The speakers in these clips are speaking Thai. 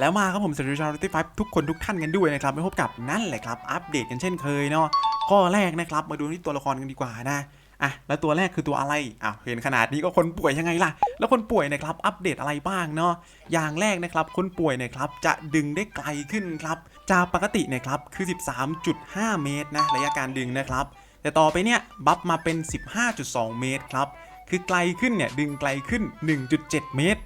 แล้วมาครับผมสวัสดีชาวร์ตี้ไฟทุกคนทุกท่านกันด้วยนะครับมาพบกับนั่นแหละครับ อัปเดตกันเช่นเคยเนาะข้อแรกนะครับ มาดูที่ตัวละครกันดีกว่านะอะแล้วตัวแรกคือตัวอะไรอะเห็นขนาดนี้ก็คนป่วยยังไงล่ะ แล้วคนป่วยนะครับอัปเดตอะไรบ้างเนาะอย่างแรกนะครับคนป่วยนี่ยครับจะดึงได้ไกลขึ้นครับจากปกตินี่ยครับคือ 13.5 เมตรนะระยะการดึงนะครับ แต่ต่อไปเนี่ยบัฟมาเป็น 15.2 เมตรครับคือไกลขึ้นเนี่ยดึงไกลขึ้น 1.7 เมตร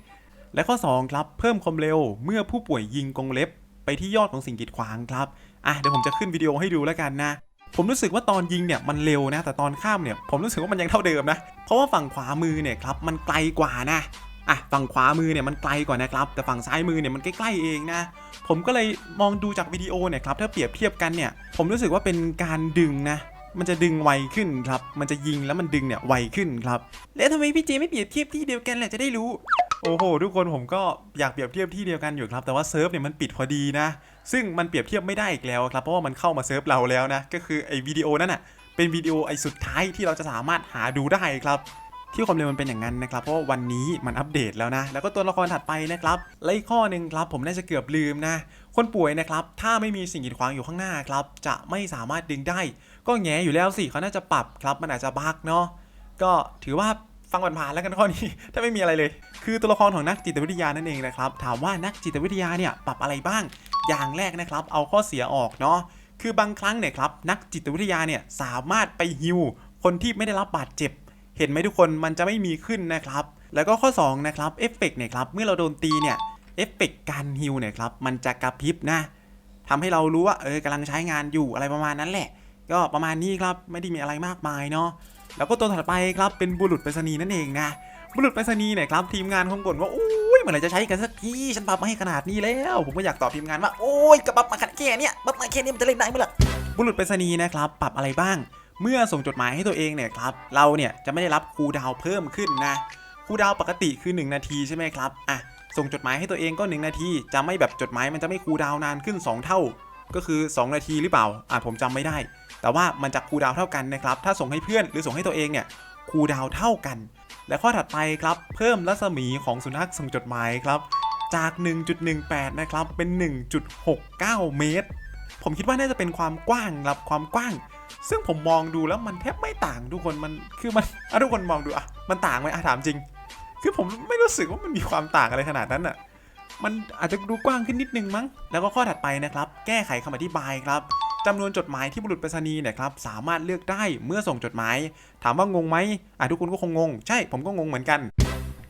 และข้อ 2 ครับ เพิ่มความเร็วเมื่อผู้ป่วยยิงกรงเล็บ ไปที่ยอดของสิ่งกีดขวางครับ อะเดี๋ยวผมจะขึ้นวิดีโอให้ดูแล้วกันนะ ผมรู้สึกว่าตอนยิงเนี่ยมันเร็วนะ แต่ตอนข้ามเนี่ยผมรู้สึกว่ามันยังเท่าเดิมนะ เพราะว่าฝั่งขวามือเนี่ยครับมันไกลกว่านะอะฝั่งขวามือเนี่ยมันไกลกว่านะครับ แต่ฝั่งซ้ายมือเนี่ยมันใกล้ๆเองนะ ผมก็เลยมองดูจากวิดีโอเนี่ยครับถ้าเปรียบเทียบกันเนี่ยผมรู้สึกว่าเป็นการดึงนะมันจะดึงไวขึ้นครับ มันจะยิงแล้วมันดึงเนี่ยไวขึ้นครับ แล้วทำไมพี่เจไม่เปรียบเทียบที่เดียวกันแหละจะได้รู้ โอ้โห ทุกคนผมก็อยากเปรียบเทียบที่เดียวกันอยู่ครับ แต่ว่าเซิร์ฟเนี่ยมันปิดพอดีนะ ซึ่งมันเปรียบเทียบไม่ได้อีกแล้วครับ เพราะว่ามันเข้ามาเซิร์ฟเราแล้วนะ ก็คือไอ้วิดีโอนั้นอะ เป็นวิดีโอไอ้สุดท้ายที่เราจะสามารถหาดูได้ครับที่ความเร็วมันเป็นอย่างนั้นนะครับ เพราะวันนี้มันอัปเดตแล้วนะ แล้วก็ตัวละครถัดไปนะครับและอีกข้อหนึ่งครับ ผมน่าจะเกือบลืมนะ คนป่วยนะครับ ถ้าไม่มีสิ่งกีดขวางอยู่ข้างหน้าครับ จะไม่สามารถดึงได้ ก็แงอยู่แล้วสิเขาน่าจะปรับครับ มันอาจจะบักเนาะ ก็ถือว่า ฟังผ่านๆแล้วกันข้อนี้ ถ้าไม่มีอะไรเลย คือตัวละครของนักจิตวิทยานั่นเองนะครับ ถามว่านักจิตวิทยาเนี่ยปรับอะไรบ้าง อย่างแรกนะครับ เอาข้อเสียออกเนาะ คือบางครั้งเนี่ยครับนักจิตวิทยาเนี่ยสามารถไปฮิวคนที่ไม่ได้รับบาดเจ็บ เห็นไหมทุกคนมันจะไม่มีขึ้นนะครับ แล้วก็ข้อ2นะครับเอฟเฟกต์เนี่ยครับเมื่อเราโดนตีเนี่ยเอฟเฟกต์การฮิวเนี่ยครับมันจะกระพริบนะทำให้เรารู้ว่าเออกำลังใช้งานอยู่อะไรประมาณนั้นแหละ ก็ประมาณนี้ครับไม่ได้มีอะไรมากมายเนาะ แล้วก็ตัวถัดไปครับเป็นบุรุษไปรษณีย์นั่นเองนะบุรุษไปรษณีย์เนี่ยครับทีมงานคงบ่นว่าโอ้ยเมื่อไหร่จะใช้กันสักทีฉันปรับมาให้ขนาดนี้แล้ว ผมก็อยากตอบทีมงานว่าโอ้ยกระปับมาขนาดแค่เนี้ยปับมาแค่นี้มันจะเล่นได้ไหมล่ะบุรุษไปรษณีย์นะครับปรับอะไรบ้าง เมื่อส่งจดหมายให้ตัวเองเนี่ยครับเราเนี่ยจะไม่ได้รับคูดาวเพิ่มขึ้นนะคูดาวปกติคือ 1 นาทีใช่ไหมครับอะส่งจดหมายให้ตัวเองก็ 1 นาทีจะไม่แบบจดหมายมันจะไม่คูดาวนานขึ้น 2 เท่า ก็คือ 2 นาทีหรือเปล่าอะผมจำไม่ได้ แต่ว่ามันจะคูดาวเท่ากันนะครับ ถ้าส่งให้เพื่อนหรือส่งให้ตัวเองเนี่ยคูดาวเท่ากัน และข้อถัดไปครับ เพิ่มรัศมีของสุนัขส่งจดหมายครับ จาก 1.18 นะครับ เป็น 1.69 เมตร ผมคิดว่าน่าจะเป็นความกว้างครับความกว้าง ซึ่งผมมองดูแล้วมันแทบไม่ต่างทุกคนมันคือมันอะทุกคนมองดูอะมันต่างไหมอะถามจริง คือผมไม่รู้สึกว่ามันมีความต่างอะไรขนาดนั้นอะมันอาจจะดูกว้างขึ้นนิดนึงมั้ง แล้วก็ข้อถัดไปนะครับ แก้ไขคำอธิบายครับ จำนวนจดหมายที่บุรุษไปรษณีย์เนี่ยครับสามารถเลือกได้เมื่อส่งจดหมาย ถามว่างงไหมอะทุกคนก็คงงง ใช่ผมก็งงเหมือนกัน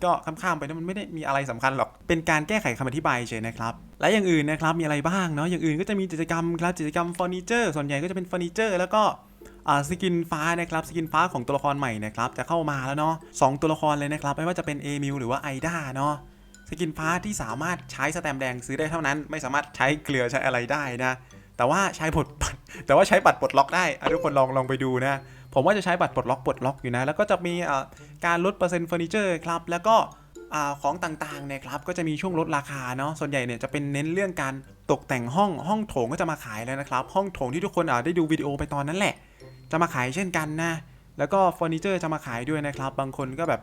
ก็ข้ามๆไปนะมันไม่ได้มีอะไรสำคัญหรอก เป็นการแก้ไขคำอธิบายเฉยนะครับ และอย่างอื่นนะครับมีอะไรบ้างเนาะอย่างอื่นก็จะมีกิจกรรมครับกิจกรรมเฟอร์นิเจอร์ส่วนใหญ่ก็จะเป็นเฟอร์นิเจอร์แล้วก็สกินฟ้านะครับสกินฟ้าของตัวละครใหม่นะครับจะเข้ามาแล้วเนาะสองตัวละครเลยนะครับไม่ว่าจะเป็นเอมิลหรือว่าไอด้าเนาะสกินฟ้าที่สามารถใช้สแตมป์แดงซื้อได้เท่านั้น ไม่สามารถใช้เกลือใช้อะไรได้นะ แต่ว่าใช้บทแต่ว่าใช้บัตรปลดล็อกได้ทุกคนลองลองไปดูนะ ผมว่าจะใช้บัตรปลดล็อกปลดล็อกอยู่นะ แล้วก็จะมีการลดเปอร์เซ็นต์เฟอร์นิเจอร์ครับแล้วก็ของต่างๆเนี่ยครับก็จะมีช่วงลดราคาเนาะส่วนใหญ่เนี่ยจะเป็นเน้นเรื่องการตกแต่งห้องห้องโถงก็จะมาขายแล้วนะครับ ห้องโถงที่ทุกคนได้ดูวิดีโอไปตอนนั้นแหละ จะมาขายเช่นกันนะ แล้วก็เฟอร์นิเจอร์จะมาขายด้วยนะครับ บางคนก็แบบ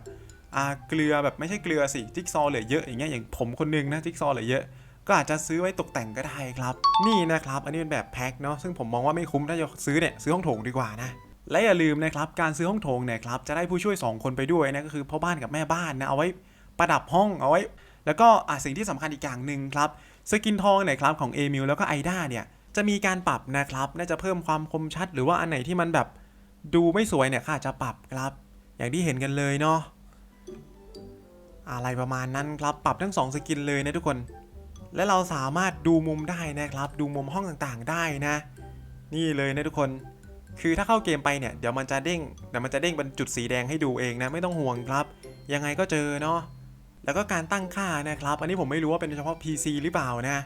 เกลือแบบไม่ใช่เกลือสิจิ๊กซอเหลือเยอะอย่างเงี้ยอย่างผมคนหนึงนะจิ๊กซอเหลือเยอะ ก็อาจจะซื้อไว้ตกแต่งก็ได้ครับ นี่นะครับ อันนี้เป็นแบบแพ็คเนาะซึ่งผมมองว่าไม่คุ้มถ้าจะซื้อเนี่ยซื้อห้องโถงดีกว่านะและอย่าลืมนะครับการซื้อห้องโถงเนี่ยครับจะได้ผู้ช่วย 2 คนไปด้วยนะก็คือพ่อบ้านกับแม่บ้านนะเอาไว้ประดับห้องเอาไว้ แล้วก็อะสิ่งที่สำคัญอีกอย่างหนึ่งครับสกินทองเนี่ยครับของเอมิลแล้วก็ไอด้าเนี่ยจะมีการปรับนะครับน่าจะเพิ่มความคมชัด หรือว่าอันไหนที่มันแบบดูไม่สวยเนี่ยค่ะจะปรับครับ อย่างที่เห็นกันเลยเนาะอะไรประมาณนั้นครับปรับทั้งสองสกินเลยนะทุกคน และเราสามารถดูมุมได้นะครับ ดูมุมห้องต่างๆได้นะ นี่เลยนะทุกคน คือถ้าเข้าเกมไปเนี่ยเดี๋ยวมันจะเด้งเดี๋ยวมันจะเด้งเป็นจุดสีแดงให้ดูเองนะไม่ต้องห่วงครับ ยังไงก็เจอเนาะแล้วก็การตั้งค่านะครับ อันนี้ผมไม่รู้ว่าเป็นเฉพาะ PC หรือเปล่านะ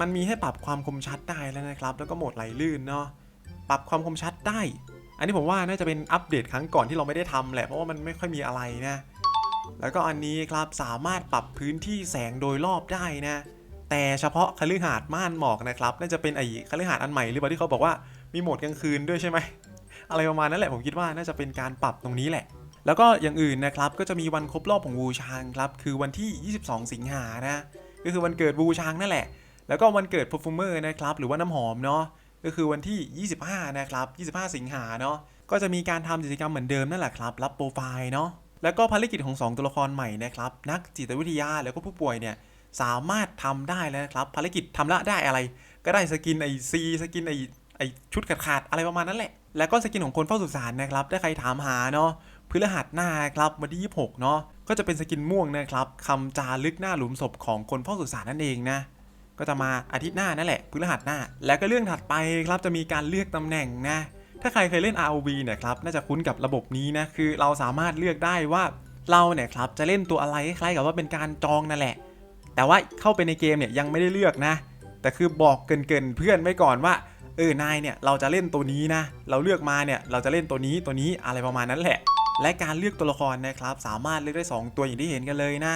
มันมีให้ปรับความคมชัดได้แล้วนะครับ แล้วก็โหมดไหลลื่นเนาะปรับความคมชัดได้ อันนี้ผมว่าน่าจะเป็นอัปเดตครั้งก่อนที่เราไม่ได้ทำแหละเพราะว่ามันไม่ค่อยมีอะไรนะแล้วก็อันนี้ครับสามารถปรับพื้นที่แสงโดยรอบได้นะ แต่เฉพาะคฤหาสน์ม่านหมอกนะครับน่าจะเป็นไอ้คฤหาสน์อันใหม่หรือเปล่าที่เขาบอกว่ามีโหมดกลางคืนด้วยใช่ไหมอะไรประมาณนั้นแหละผมคิดว่าน่าจะเป็นการปรับตรงนี้แหละ แล้วก็อย่างอื่นนะครับก็จะมีวันครบรอบของวูชางครับคือวันที่ 22 สิงหานะก็คือวันเกิดบูชางนั่นแหละ แล้วก็วันเกิด perfumer นะครับหรือว่าน้ำหอมเนาะก็คือวันที่ 25 นะครับ 25 สิงหาเนาะก็จะมีการทำกิจกรรมเหมือนเดิมนั่นแหละครับ รับโปรไฟล์เนาะแล้วก็ภารกิจของ 2 ตัวละครใหม่นะครับนักจิตวิทยาแล้วก็ผู้ป่วยเนี่ย สามารถทำได้แล้วครับภารกิจทำละได้อะไร ก็ได้สกินไอซีสกินไอไอชุดขาดขาดอะไรประมาณนั้นแหละ แล้วก็สกินของคนเฝ้าสุสานนะครับถ้าใครถามหาเนาะพฤหัสหน้าครับวันที่ 26 เนาะก็จะเป็นสกินม่วงนะครับคำจารึกหน้าหลุมศพของคนเฝ้าสุสานนั่นเองนะก็จะมาอาทิตย์หน้านั่นแหละพฤหัสหน้า แล้วก็เรื่องถัดไปครับจะมีการเลือกตำแหน่งนะ ถ้าใครเคยเล่น ROV เนี่ยครับน่าจะคุ้นกับระบบนี้นะคือเราสามารถเลือกได้ว่าเราเนี่ยครับจะเล่นตัวอะไรคล้ายๆกับว่าเป็นการจองนั่นแหละ แต่ว่าเข้าไปในเกมเนี่ยยังไม่ได้เลือกนะ แต่คือบอกเกินๆเพื่อนไว้ก่อนว่าเออนายเนี่ยเราจะเล่นตัวนี้นะ เราเลือกมาเนี่ยเราจะเล่นตัวนี้ตัวนี้อะไรประมาณนั้นแหละ และการเลือกตัวละครนะครับสามารถเลือกได้ 2 ตัวอย่างที่เห็นกันเลยนะ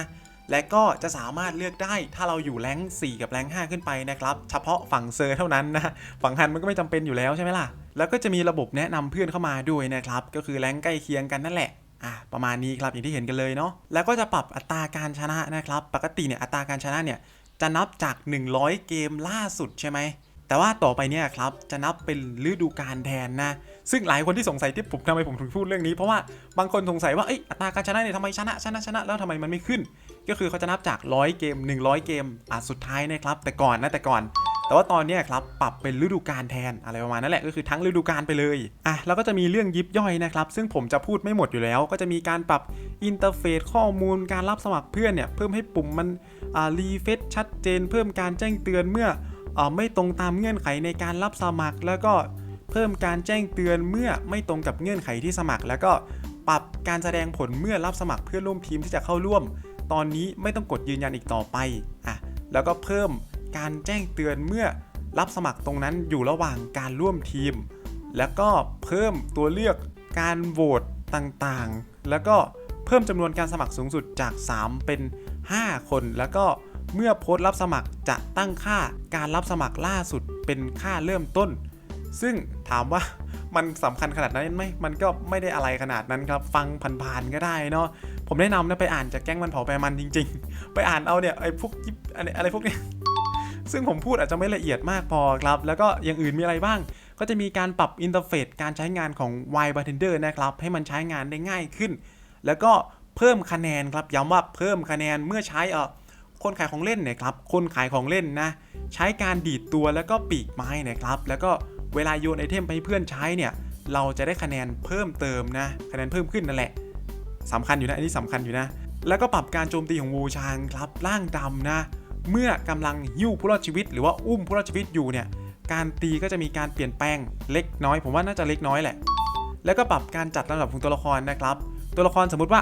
และก็จะสามารถเลือกได้ถ้าเราอยู่แรง4กับแรง5ขึ้นไปนะครับเฉพาะฝั่งเซอร์เท่านั้นนะฝั่งฮันมันก็ไม่จำเป็นอยู่แล้วใช่ไหมล่ะแล้วก็จะมีระบบแนะนำเพื่อนเข้ามาด้วยนะครับก็คือแรงใกล้เคียงกันนั่นแหละ อะประมาณนี้ครับอย่างที่เห็นกันเลยเนาะแล้วก็จะปรับอัตราการชนะนะครับ ปกติเนี่ยอัตราการชนะเนี่ยจะนับจาก 100 เกมล่าสุดใช่ไหมแต่ว่าต่อไปเนี่ยครับจะนับเป็นฤดูกาลแทนนะ ซึ่งหลายคนที่สงสัยที่ผมทำไมผมถึงพูดเรื่องนี้ เพราะว่าบางคนสงสัยว่าเอ้ยอัตราการชนะเนี่ยทำไมชนะชนะชนะแล้วทำไมมันไม่ขึ้น ก็คือเขาจะนับจาก 100 เกม 100 เกมอะสุดท้ายนะครับแต่ก่อนนะแต่ก่อน แต่ว่าตอนนี้ครับปรับเป็นฤดูกาลแทนอะไรประมาณนั้นแหละก็คือทั้งฤดูกาลไปเลยอะแล้วก็จะมีเรื่องยิบย่อยนะครับซึ่งผมจะพูดไม่หมดอยู่แล้ว ก็จะมีการปรับอินเทอร์เฟซข้อมูลการรับสมัครเพื่อนเนี่ยเพิ่มให้ปุ่มมันอ่ารีเฟซชัดเจน เพิ่มการแจ้งเตือนเมื่ออ่าไม่ตรงตามเงื่อนไขในการรับสมัคร แล้วก็เพิ่มการแจ้งเตือนเมื่อไม่ตรงกับเงื่อนไขที่สมัคร แล้วก็ปรับการแสดงผลเมื่อรับสมัครเพื่อนร่วมทีมที่จะเข้าร่วม ตอนนี้ไม่ต้องกดยืนยันอีกต่อไปอะแล้วก็เพิ่ม การแจ้งเตือนเมื่อรับสมัครตรงนั้นอยู่ระหว่างการร่วมทีม แล้วก็เพิ่มตัวเลือกการโหวตต่างๆ แล้วก็เพิ่มจำนวนการสมัครสูงสุดจาก 3 เป็น 5 คน แล้วก็เมื่อโพสต์รับสมัครจะตั้งค่าการรับสมัครล่าสุดเป็นค่าเริ่มต้น ซึ่งถามว่ามันสำคัญขนาดนั้นไหมมันก็ไม่ได้อะไรขนาดนั้นครับ ฟังผ่านๆก็ได้เนาะ ผมแนะนำนะไปอ่านจากแก๊งมันเผาไปมันจริง ๆ ไปอ่านเอาเนี่ยไอ้พวกอะไรพวกเนี้ย ซึ่งผมพูดอาจจะไม่ละเอียดมากพอครับ แล้วก็อย่างอื่นมีอะไรบ้าง ก็จะมีการปรับอินเทอร์เฟซการใช้งานของ Y Bartender นะครับ ให้มันใช้งานได้ง่ายขึ้น แล้วก็เพิ่มคะแนนครับ ย้ำว่าเพิ่มคะแนนเมื่อใช้เออคนขายของเล่นเนี่ยครับ คนขายของเล่นนะ ใช้การดีดตัวแล้วก็ปีกไม้นะครับ แล้วก็เวลาโยนไอเทมไปให้เพื่อนใช้เนี่ย เราจะได้คะแนนเพิ่มเติมนะ คะแนนเพิ่มขึ้นนั่นแหละสำคัญอยู่นะ อันนี้สำคัญอยู่นะ แล้วก็ปรับการโจมตีของวูชางครับ ร่างดำนะ เมื่อกำลังหิ้วผู้รอดชีวิต หรือว่าอุ้มผู้รอดชีวิตอยู่เนี่ยการตีก็จะมีการเปลี่ยนแปลงเล็กน้อย ผมว่าน่าจะเล็กน้อยแหละ แล้วก็ปรับการจัดลำดับของตัวละครนะครับ ตัวละครสมมุติว่า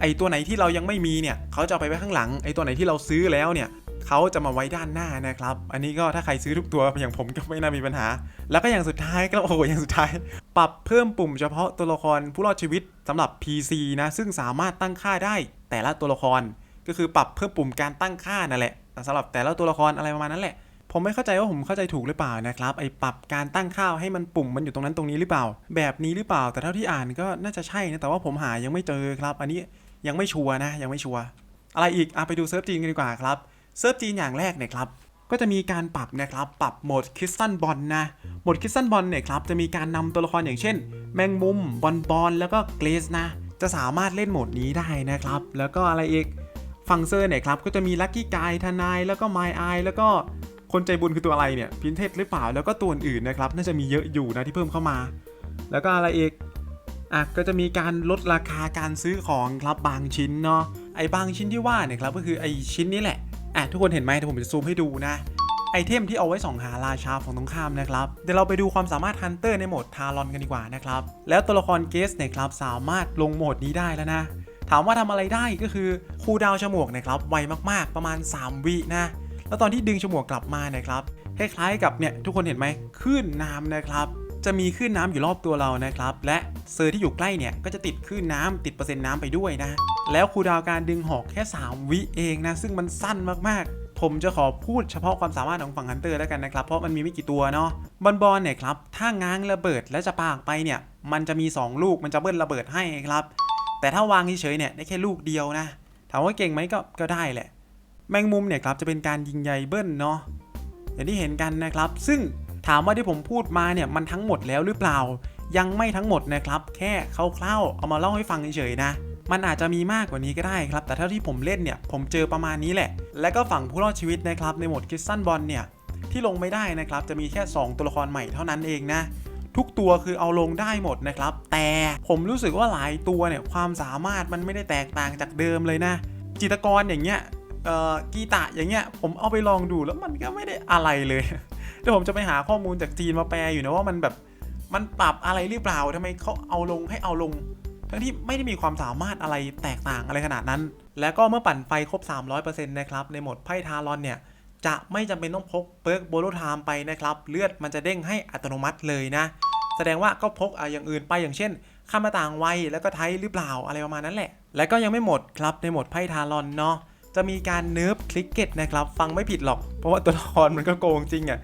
ไอตัวไหนที่เรายังไม่มีเนี่ยเขาจะเอาไปไว้ข้างหลังไอตัวไหนที่เราซื้อแล้วเนี่ยเขาจะมาไว้ด้านหน้านะครับ อันนี้ก็ถ้าใครซื้อทุกตัวอย่างผมก็ไม่น่ามีปัญหา แล้วก็อย่างสุดท้ายก็โอ้โหอย่างสุดท้าย ปรับเพิ่มปุ่มเฉพาะตัวละครผู้รอดชีวิตสำหรับ PC นะซึ่งสามารถตั้งค่าได้แต่ละตัวละครก็คือปรับเพิ่มปุ่มการตั้งค่านั่นแหละ สำหรับแต่ละตัวละครอะไรประมาณนั้นแหละ ผมไม่เข้าใจว่าผมเข้าใจถูกหรือเปล่านะครับไอปรับการตั้งค่าวให้มันปุ่มมันอยู่ตรงนั้นตรงนี้หรือเปล่า แบบนี้หรือเปล่า แต่เท่าที่อ่านก็น่าจะใช่นะแต่ว่าผมหายังไม่เจอครับ อันนี้ยังไม่ชัวร์นะ ยังไม่ชัวร์อะไรอีกอะไปดูเซิร์ฟจีนกันดีกว่าครับเซิร์ฟจีนอย่างแรกเนี่ยครับก็จะมีการปรับนะครับ ปรับโหมดคริสตันบอลนะ โหมดคริสตันบอลเนี่ยครับ จะมีการนำตัวละครอย่างเช่น แมงมุม บอลบอล แล้วก็เกรสนะ จะสามารถเล่นโหมดนี้ได้นะครับ แล้วก็อะไรอีก ฝั่งเซอร์เนี่ยครับก็จะมีลัคกี้กายทนายแล้วก็ไมไอแล้วก็คนใจบุญคือตัวอะไรเนี่ยพินเทสหรือเปล่าแล้วก็ตัวอื่นนะครับ น่าจะมีเยอะอยู่นะที่เพิ่มเข้ามา แล้วก็อะไรอีกอะก็จะมีการลดราคาการซื้อของครับบางชิ้นเนาะไอ้บางชิ้นที่ว่าเนี่ยครับก็คือไอ้ชิ้นนี้แหละอะทุกคนเห็นไหมเดี๋ยวผมจะซูมให้ดูนะไอเทมที่เอาไว้ส่องหาราชาฝั่งตรงข้ามนะครับ เดี๋ยวเราไปดูความสามารถฮันเตอร์ในโหมดทารอนกันดีกว่านะครับ แล้วตัวละครเกสเนี่ยครับสามารถลงโหมดนี้ได้แล้วนะ ถามว่าทำอะไรได้ก็คือคูดาวฉมวกนะครับไวมากๆ ประมาณ 3 วินะ แล้วตอนที่ดึงฉมวกกลับมาเนะครับคล้ายๆกับเนี่ยทุกคนเห็นไหมคลื่นน้ำนะครับ จะมีคลื่นน้ำอยู่รอบตัวเรานะครับ และเซอร์ที่อยู่ใกล้เนี่ยก็จะติดคลื่นน้ำติดเปอร์เซ็นต์น้ำไปด้วยนะ แล้วคูดาวการดึงหอกแค่ 3 วิเองนะ ซึ่งมันสั้นมากๆ ผมจะขอพูดเฉพาะความสามารถของฝั่งฮันเตอร์แล้วกันนะครับ เพราะมันมีไม่กี่ตัวเนาะบอลบอลเนี่ยครับถ้าง้างระเบิดและจะปากไปเนี่ยมันจะมี 2 ลูกมันจะเบิ้ลระเบิดให้ครับ แต่ถ้าวางเฉยๆเนี่ยได้แค่ลูกเดียวนะ ถามว่าเก่งไหมก็ก็ได้แหละ แมงมุมเนี่ยครับจะเป็นการยิงใยเบิ้ลเนาะอย่างที่เห็นกันนะครับ ซึ่งถามว่าที่ผมพูดมาเนี่ยมันทั้งหมดแล้วหรือเปล่า ยังไม่ทั้งหมดนะครับ แค่คร่าวๆเอามาเล่าให้ฟังเฉยๆนะมันอาจจะมีมากกว่านี้ก็ได้ครับ แต่เท่าที่ผมเล่นเนี่ย ผมเจอประมาณนี้แหละ และก็ฝั่งผู้รอดชีวิตนะครับ ในโหมดคิสซันบอลเนี่ย ที่ลงไม่ได้นะครับ จะมีแค่ 2 ตัวละครใหม่เท่านั้นเองนะ ทุกตัวคือเอาลงได้หมดนะครับ แต่ผมรู้สึกว่าหลายตัวเนี่ยความสามารถมันไม่ได้แตกต่างจากเดิมเลยนะ จิตกรอย่างเงี้ยกีตะอย่างเงี้ยผมเอาไปลองดูแล้วมันก็ไม่ได้อะไรเลยเดี๋ยวผมจะไปหาข้อมูลจากจีนมาแปลอยู่นะว่ามันแบบมันปรับอะไรหรือเปล่าทำไมเขาเอาลงให้เอาลง ทั้งที่ไม่ได้มีความสามารถอะไรแตกต่างอะไรขนาดนั้น แล้วก็เมื่อปั่นไฟครบ 300%นะครับในหมดไพ่ทารอนเนี่ยจะไม่จำเป็นต้องพกเปิร์กโบโลไทม์ไปนะครับ เลือดมันจะเด้งให้อัตโนมัติเลยนะ แสดงว่าก็พกออย่างอื่นไปอย่างเช่นข้ามาต่างไวแล้วก็ไทยหรือเปล่าอะไรประมาณนั้นแหละ และก็ยังไม่หมดครับในโหมดไพ่ทารอนเนาะจะมีการเนิร์ฟคลิกเก็ตนะครับ ฟังไม่ผิดหรอก เพราะว่าตัวละครมันก็โกงจริงอะ่ะ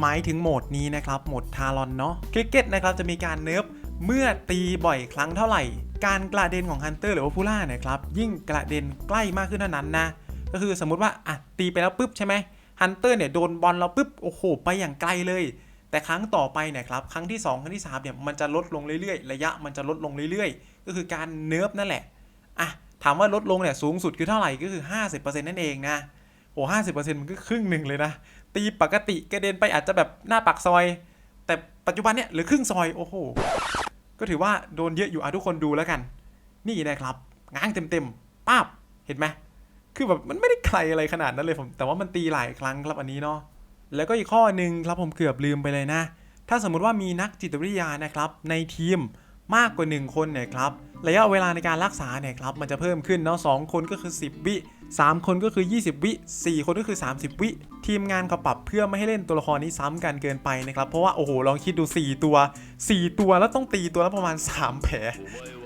หมายถึงโหมดนี้นะครับโหมดทารอนเนาะคลิกเก็ตนะครับจะมีการเนิร์ฟเมื่อตีบ่อยครั้งเท่าไหร่ การกระเด็นของฮันเตอร์หรือว่าผู้ล่าเนี่ยครับยิ่งกระเด็นใกล้มากขึ้นเท่านั้นนะก็คือสมมุติว่าอะตีไปแล้วปุ๊บใช่ไหมฮันเตอร์เนี่ยโดนบอลเราปุ๊บโอ้โหไปอย่างไกลเลย แต่ครั้งต่อไปเนี่ยครับครั้งที่ 2 ครั้งที่3เนี่ยมันจะลดลงเรื่อยๆ ระยะมันจะลดลงเรื่อยๆ ก็คือการเนิร์ฟนั่นแหละอะถามว่าลดลงเนี่ยสูงสุดคือเท่าไหร่ก็คือ 50%นั่นเองนะโอ้ห้าสิบเปอร์เซ็นต์มันก็ครึ่งหนึ่งเลยนะ ตีปกติกระเด็นไปอาจจะแบบหน้าปากซอย แต่ปัจจุบันเนี่ยเหลือครึ่งซอยโอ้โหก็ถือว่าโดนเยอะอยู่อะทุกคนดูแล้วกัน นี่นะครับง้างเต็มๆป้าบเห็นไหมคือแบบมันไม่ได้ไกลอะไรขนาดนั้นเลยผมแต่ว่ามันตีหลายครั้งครับอันนี้เนาะ แล้วก็อีกข้อหนึ่งครับผมเกือบลืมไปเลยนะ ถ้าสมมุติว่ามีนักจิตวิทยานะครับในทีมมากกว่า 1 คนเนี่ยครับระยะเวลาในการรักษาเนี่ยครับมันจะเพิ่มขึ้นเนาะสองคนก็คือ 10 วิ 3 คนก็คือ 20 วิ 4 คนก็คือ 30 วิ ทีมงานเขาปรับเพื่อไม่ให้เล่นตัวละครนี้ซ้ำกันเกินไปนะครับเพราะว่าโอ้โหลองคิดดู 4 ตัว 4 ตัวแล้วต้องตีตัวละประมาณ 3 แผล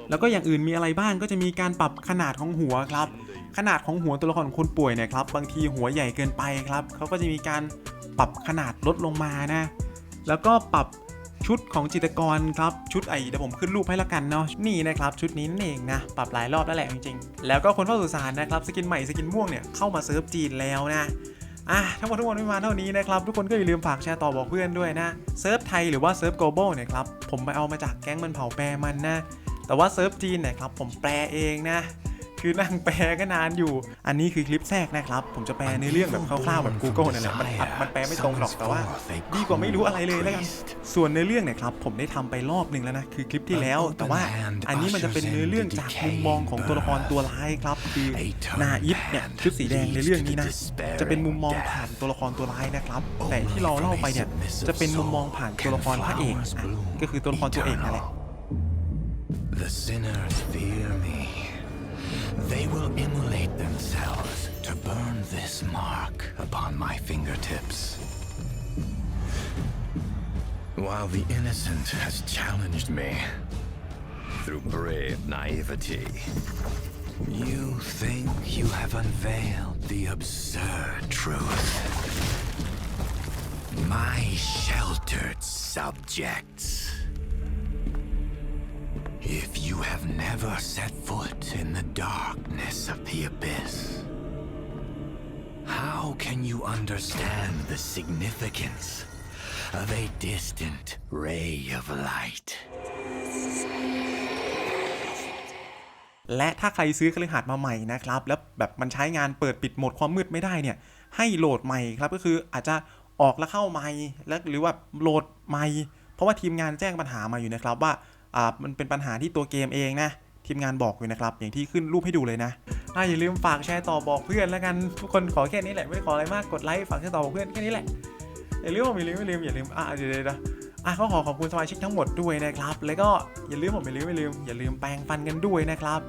แล้วก็อย่างอื่นมีอะไรบ้างก็จะมีการปรับขนาดของหัวครับขนาดของหัวตัวละครของคนป่วยเนี่ยครับบางทีหัวใหญ่เกินไปครับเขาก็จะมีการ ปรับขนาดลดลงมานะ แล้วก็ปรับชุดของจิตกรครับชุดไอเดี๋ยวผมขึ้นรูปให้ละกันเนาะนี่นะครับชุดนี้นั่นเองนะปรับหลายรอบแล้วแหละจริงๆ แล้วก็คนเฝ้าสุสานนะครับสกินใหม่สกินม่วงเนี่ยเข้ามาเซิร์ฟจีนแล้วนะอะทั้งหมดทั้งมวลไม่มาเท่านี้นะครับ ทุกคนก็อย่าลืมฝากแชร์ต่อบอกเพื่อนด้วยนะเซิร์ฟไทยหรือว่าเซิร์ฟ global เนี่ยครับผมไปเอามาจากแก๊งมันเผาแปรมันนะแต่ว่าเซิร์ฟจีนเนี่ยครับผมแปลเองนะ คือนั่งแปลก็นานอยู่ อันนี้คือคลิปแทรกนะครับ ผมจะแปลในอเรื่องแบบคร่าวๆแบบ Google นั่นแหละมันอัดมันแปลไม่ตรงหรอกแต่ว่าดีกว่าไม่รู้อะไรเลยแล้วกันส่วนในอเรื่องเนี่ยครับผมได้ทำไปรอบหนึ่งแล้วนะคือคลิปที่แล้ว แต่ว่าอันนี้มันจะเป็นเนื้อเรื่องจากมุมมองของตัวละครตัวร้ายครับ คือนาอิฟเนี่ยชุดสีแดงในเรื่องนี้นะจะเป็นมุมมองผ่านตัวละครตัวร้ายนะครับ แต่ที่เราเล่าไปเนี่ยจะเป็นมุมมองผ่านตัวละครพระเอกอะก็คือตัวละครตัวเอกนั่นแหละ The sinners fear me. They will immolate themselves to burn this mark upon my fingertips. While the innocent has challenged me through brave naivety, you think you have unveiled the absurd truth. My sheltered subjects. If you have never set foot in the darkness of the abyss, how can you understand the significance of a distant ray of light? และถ้าใครซื้อคฤหาสน์มาใหม่นะครับ แล้วแบบมันใช้งานเปิดปิดโหมดความมืดไม่ได้เนี่ย ให้โหลดใหม่ครับก็คืออาจจะออกแล้วเข้าใหม่แล้วหรือว่าโหลดใหม่ เพราะว่าทีมงานแจ้งปัญหามาอยู่นะครับว่า อ่ามันเป็นปัญหาที่ตัวเกมเองนะทีมงานบอกอยู่นะครับ อย่างที่ขึ้นรูปให้ดูเลยนะอะอย่าลืมฝากแชร์ต่อบอกเพื่อนแล้วกันทุกคนขอแค่นี้แหละไม่ได้ขออะไรมากกดไลค์ฝากแชร์ต่อบอกเพื่อนแค่นี้แหละอย่าลืมผมอย่าลืมอย่าลืมอย่าลืมอะเดี๋ยวเดี๋ยวเดี๋ยวอะก็ขอขอบคุณสมาชิกทั้งหมดด้วยนะครับ แล้วก็อย่าลืมผมอย่าลืมอย่าลืมอย่าลืมแปรงฟันกันด้วยนะครับ